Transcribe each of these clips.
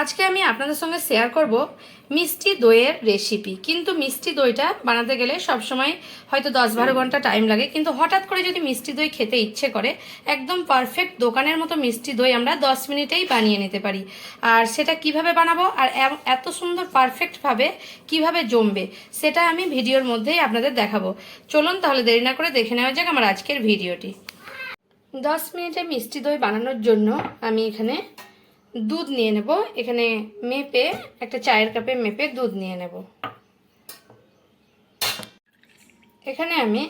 আজকে আমি আপনাদের সঙ্গে শেয়ার করব মিষ্টি দইয়ের রেসিপি কিন্তু মিষ্টি দইটা বানাতে গেলে সবসময় হয়তো দশ বারো ঘণ্টা টাইম লাগে কিন্তু হঠাৎ করে যদি মিষ্টি দই খেতে ইচ্ছে করে একদম পারফেক্ট দোকানের মতো মিষ্টি দই আমরা দশ মিনিটেই বানিয়ে নিতে পারি। আর সেটা কীভাবে বানাবো আর এত সুন্দর পারফেক্টভাবে কীভাবে জমবে সেটা আমি ভিডিওর মধ্যেই আপনাদের দেখাবো। চলুন তাহলে দেরি না করে দেখে নেওয়া যাক আমার আজকের ভিডিওটি। দশ মিনিটে মিষ্টি দই বানানোর জন্য আমি এখানে দুধ নিয়ে নেব। এখানে মেপে, একটা চায়ের কাপে মেপে দুধ নিয়ে নেব। এখানে আমি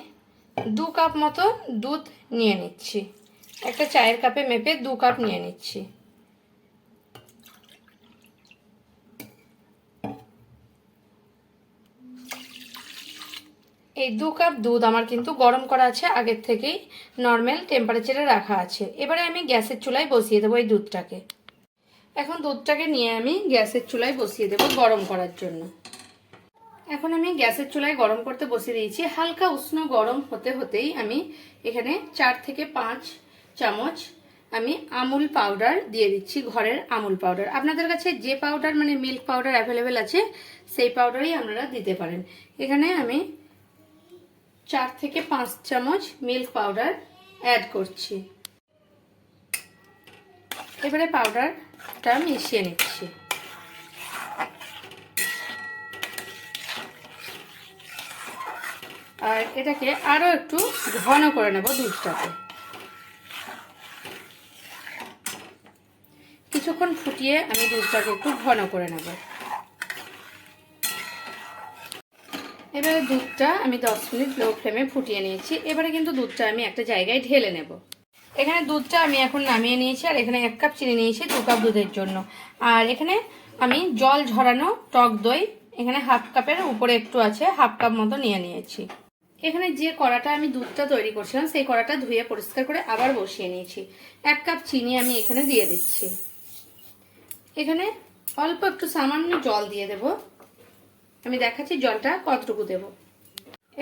দু কাপ মতো দুধ নিয়ে নিচ্ছি। একটা চায়ের কাপে মেপে দু কাপ নিয়ে নিচ্ছি। এই দু কাপ দুধ আমার কিন্তু গরম করা আছে, আগের থেকেই নর্মাল টেম্পারেচারে রাখা আছে। এবারে আমি গ্যাসের চুলায় বসিয়ে দেবো এই দুধটাকে। এখন দুধটাকে নিয়ে আমি গ্যাসের চুলায় বসিয়ে দেবো গরম করার জন্য। এখন আমি গ্যাসের চুলায় গরম করতে বসিয়ে দিয়েছি। হালকা উষ্ণ গরম হতে হতেই আমি এখানে চার থেকে পাঁচ চামচ আমি আমুল পাউডার দিয়ে দিচ্ছি, ঘরের আমুল পাউডার। আপনাদের কাছে যে পাউডার মানে মিল্ক পাউডার অ্যাভেলেবেল আছে, সেই পাউডারই আপনারা দিতে পারেন। এখানে আমি চার থেকে পাঁচ চামচ মিল্ক পাউডার অ্যাড করছি। এবারে পাউডারটা মিশিয়ে নিচ্ছি। আর এটাকে আরও একটু ঘন করে নেব দুধটাকে কিছুক্ষণ ফুটিয়ে আমি দুধটাকে একটু ঘন করে নেব। এবারে দুধটা আমি দশ মিনিট লো ফ্লেমে ফুটিয়ে নিয়েছি। এবারে কিন্তু দুধটা আমি একটা জায়গায় ঢেলে নেব। এখানে দুধটা আমি এখন নামিয়ে নিয়েছি, আর এখানে এক কাপ চিনি নিয়েছি দু কাপ দুধের জন্য। আর এখানে আমি জল ঝরানো টক দই, এখানে হাফ কাপের উপরে একটু আছে, হাফ কাপ মতো নিয়ে নিয়েছি। এখানে যে কড়াটা আমি দুধটা তৈরি করছিলাম, সেই কড়াটা ধুয়ে পরিষ্কার করে আবার বসিয়ে নিয়েছি। এক কাপ চিনি আমি এখানে দিয়ে দিচ্ছি। এখানে অল্প একটু সামান্য জল দিয়ে দেব। আমি দেখাচ্ছি জলটা কতটুকু দেব।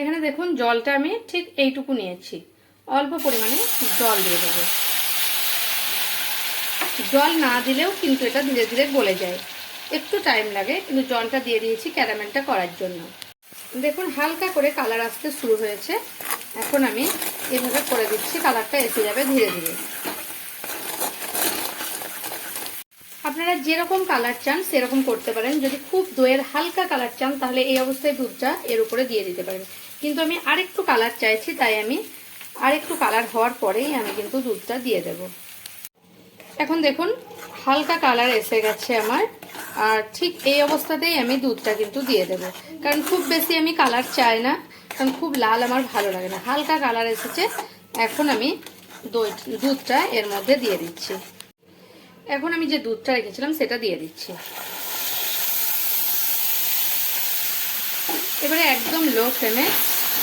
এখানে দেখুন, জলটা আমি ঠিক এইটুকু নিয়েছি। অল্প পরিমাণে জল দিয়ে দেবো। জল না দিলেও কিন্তু এটা ধীরে ধীরে গলে যায়। একটু টাইম লাগে, কিন্তু জলটা দিয়ে দিয়েছি ক্যারামেলটা করার জন্য। দেখুন, হালকা করে কালার আসতে শুরু হয়েছে। এখন আমি এভাবে করে দিচ্ছি কালারটা এসে যাবে ধীরে ধীরে। আপনারা যেরকম কালার চান, সেরকম করতে পারেন। যদি খুব দইয়ের হালকা কালার চান, তাহলে এই অবস্থায় দুধটা এর উপরে দিয়ে দিতে পারেন। কিন্তু আমি আরেকটু কালার চাইছি, তাই আমি আরেকটু কালার হওয়ার পরেই আমি কিন্তু দুধটা দিয়ে দেব। এখন দেখুন, হালকা কালার এসে গেছে আমার, আর ঠিক এই অবস্থাতেই আমি দুধটা কিন্তু দিয়ে দেব। কারণ খুব বেশি আমি কালার চাই না, কারণ খুব লাল আমার ভালো লাগে না। হালকা কালার এসেছে, এখন আমি দই, দুধটা এর মধ্যে দিয়ে দিচ্ছি। এখন আমি যে দুধটা রেখেছিলাম সেটা দিয়ে দিচ্ছি। এবারে একদম লো ফ্লেমে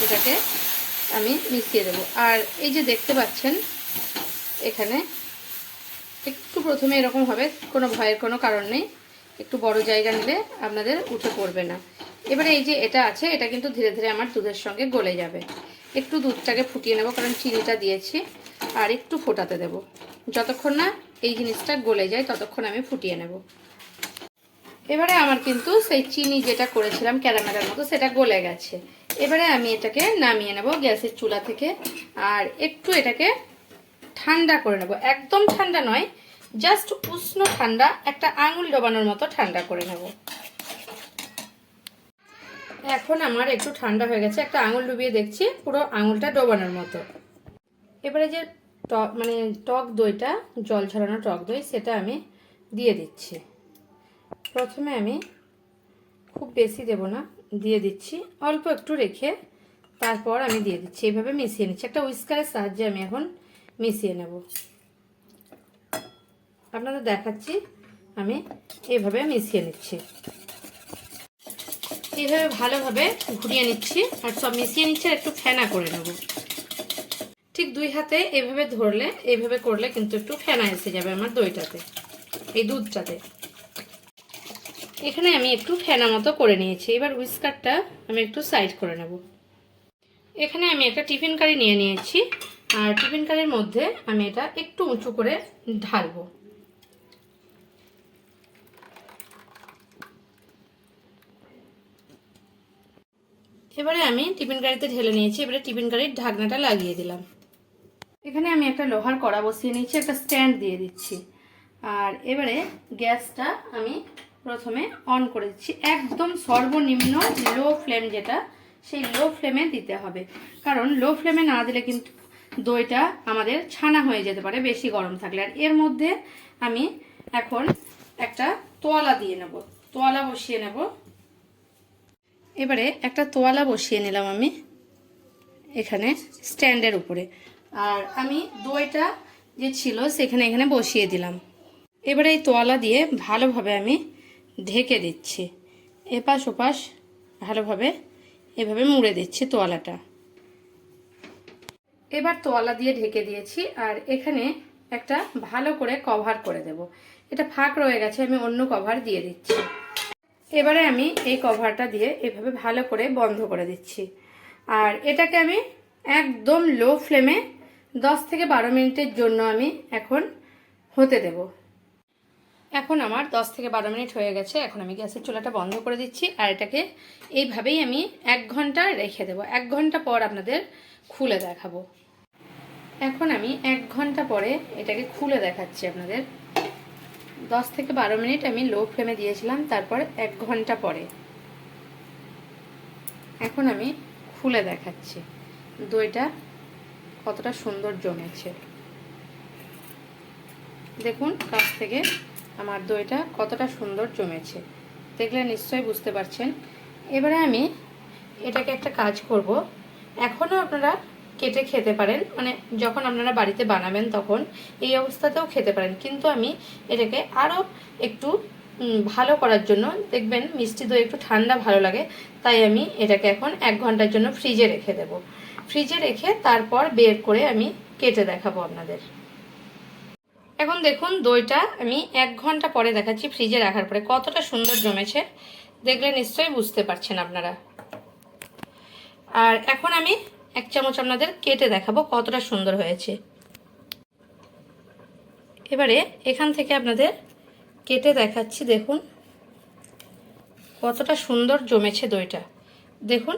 এটাকে আমি মিশিয়ে দেবো। আর এই যে দেখতে পাচ্ছেন, এখানে একটু প্রথমে এরকম হবে, কোনো ভয়ের কোনো কারণ নেই। একটু বড় জায়গা নিলে আপনাদের উঠে পড়বে না। এবারে এই যে এটা আছে, এটা কিন্তু ধীরে ধীরে আমার দুধের সঙ্গে গলে যাবে। একটু দুধটাকে ফুটিয়ে নেব, কারণ চিনিটা দিয়েছি, আর একটু ফোটাতে দেব। যতক্ষণ না এই জিনিসটা গলে যায়, ততক্ষণ আমি ফুটিয়ে নেব। এবারে আমার কিন্তু সেই চিনি যেটা করেছিলাম ক্যারামেলের মতো, সেটা গলে গেছে। এবারে আমি এটাকে নামিয়ে নেব গ্যাসের চুলা থেকে। আর একটু এটাকে ঠান্ডা করে নেব। একদম ঠান্ডা নয়, জাস্ট উষ্ণ ঠান্ডা, একটা আঙুল ডোবানোর মতো ঠান্ডা করে নেব। এখন আমার একটু ঠান্ডা হয়ে গেছে, একটা আঙুল ডুবিয়ে দেখছি, পুরো আঙুলটা ডোবানোর মতো। এবারে যে টক মানে টক দইটা, জল ছড়ানো টক দই, সেটা আমি দিয়ে দিচ্ছি। প্রথমে আমি খুব বেশি দেব না দিয়ে দিচ্ছি। অল্প একটু রেখে তারপর আমি দিয়ে দিচ্ছি। এইভাবে মিশিয়ে নিচ্ছি। একটা উইস্কারের সাহায্যে আমি এখন মিশিয়ে নেব। আপনাদের দেখাচ্ছি। আমি এভাবে মিশিয়ে নিচ্ছি। এইভাবে ভালোভাবে ঘুরিয়ে নিচ্ছি আর সব মিশিয়ে নিচ্ছি আর একটু ফেনা করে নেব। ঠিক দুই হাতে এভাবে ধরলে, এইভাবে করলে কিন্তু একটু ফেনা এসে যাবে আমার দইটাতে, এই দুধটাতে। এখানে আমি একটু ফেনা মতো করে নিয়েছি। এবার উইস্কারটা আমি একটু সাইড করে নেব। এখানে আমি একটা টিফিন কারি নিয়ে নিয়েছি। আর টিফিন কারির মধ্যে আমি এটা একটু উঁচু করে ঢালবো। এবারে আমি টিফিন কারিতে ঢেলে নিয়েছি। এবারে টিফিন কারির ঢাকনাটা লাগিয়ে দিলাম। এখানে আমি একটা লোহার কড়া বসিয়ে নিয়েছি, একটা স্ট্যান্ড দিয়ে দিচ্ছি। আর এবারে গ্যাসটা আমি প্রথমে অন করে দিচ্ছি। একদম সর্বনিম্ন লো ফ্লেম যেটা, সেই লো ফ্লেমে দিতে হবে। কারণ লো ফ্লেমে না দিলে কিন্তু দইটা আমাদের ছানা হয়ে যেতে পারে, বেশি গরম থাকলে। আর এর মধ্যে আমি এখন একটা তোয়ালা দিয়ে নেব। তোয়ালা বসিয়ে নেব। এবারে একটা তোয়ালা বসিয়ে নিলাম আমি এখানে স্ট্যান্ডের উপরে। আর আমি দইটা যে ছিল সেখানে এখানে বসিয়ে দিলাম। এবারে এই তোয়ালা দিয়ে ভালোভাবে আমি ঢেকে দিচ্ছি। এপাশ ওপাশ ভালোভাবে এভাবে মুড়ে দিচ্ছি তোয়ালাটা। এবার তোয়ালা দিয়ে ঢেকে দিয়েছি আর এখানে একটা ভালো করে কভার করে দেব। এটা ফাঁক রয়ে গেছে, আমি অন্য কভার দিয়ে দিচ্ছি। এবারে আমি এই কভারটা দিয়ে এভাবে ভালো করে বন্ধ করে দিচ্ছি। আর এটাকে আমি একদম লো ফ্লেমে দশ থেকে বারো মিনিটের জন্য আমি এখন হতে দেব। এখন আমার দশ থেকে বারো মিনিট হয়ে গেছে। এখন আমি গ্যাসের চুলাটা বন্ধ করে দিচ্ছি আর এটাকে এইভাবেই আমি এক ঘণ্টা রেখে দেবো। এক ঘণ্টা পর আপনাদের খুলে দেখাবো। এখন আমি এক ঘণ্টা পরে এটাকে খুলে দেখাচ্ছি আপনাদের। দশ থেকে বারো মিনিট আমি লো ফ্লেমে দিয়েছিলাম, তারপর এক ঘণ্টা পরে। এখন আমি খুলে দেখাচ্ছি। দইটা কতটা সুন্দর জমেছে। দেখুন, কাছ থেকে আমার দইটা কতটা সুন্দর জমেছে। দেখলে নিশ্চয়ই বুঝতে পারছেন। এবারে আমি এটাকে একটা কাজ করব। এখনও আপনারা কেটে খেতে পারেন। মানে যখন আপনারা বাড়িতে বানাবেন তখন এই অবস্থাতেও খেতে পারেন। কিন্তু আমি এটাকে আরও একটু ভালো করার জন্য, দেখবেন মিষ্টি দই একটু ঠান্ডা ভালো লাগে, তাই আমি এটাকে এখন এক ঘণ্টার জন্য ফ্রিজে রেখে দেব। ফ্রিজে রেখে তারপর বের করে আমি কেটে দেখাবো আপনাদের। এখন দেখুন দইটা আমি এক ঘণ্টা পরে দেখাচ্ছি ফ্রিজে রাখার পরে কতটা সুন্দর জমেছে। দেখলে নিশ্চয়ই বুঝতে পারছেন আপনারা। আর এখন আমি এক চামচ আপনাদের কেটে দেখাবো কতটা সুন্দর হয়েছে। এবারে এখান থেকে আপনাদের কেটে দেখাচ্ছি দেখুন। কতটা সুন্দর জমেছে দইটা। দেখুন